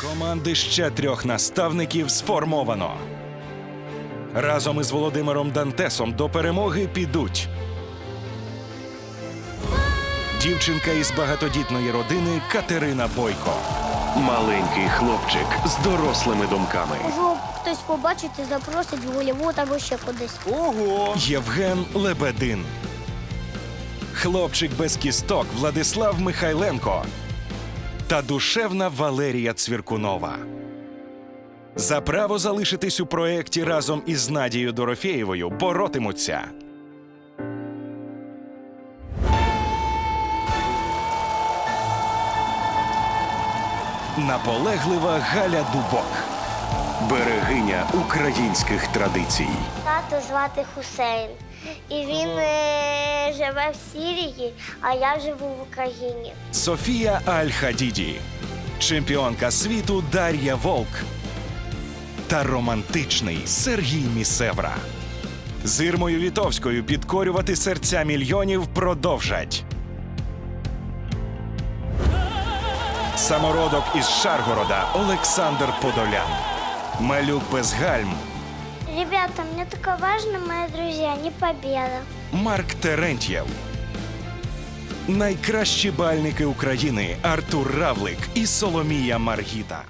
Команди ще трьох наставників сформовано. Разом із Володимиром Дантесом до перемоги підуть. Дівчинка із багатодітної родини Катерина Бойко. Маленький хлопчик з дорослими думками. Можу, хтось побачить запросить в Голлівуд або ще кудись. Ого! Євген Лебедин. Хлопчик без кісток Владислав Михайленко та душевна Валерія Цвіркунова. За право залишитись у проєкті разом із Надією Дорофєєвою боротимуться. Наполеглива Галя Дубок. Берегиня українських традицій. Тато звати Хусейн. І він е, живе в Сірії, а я живу в Україні. Софія Аль-Хадіді, чемпіонка світу Дар'я Волк та романтичний Сергій Місевра. З Ірмою Вітовською підкорювати серця мільйонів продовжать. Самородок із Шаргорода Олександр Подолян. Малюк без гальм Ребята, мне только важно, мои друзья, не победа. Марк Терентьєв. Найкращі бальники України Артур Равлик і Соломія Маргіта.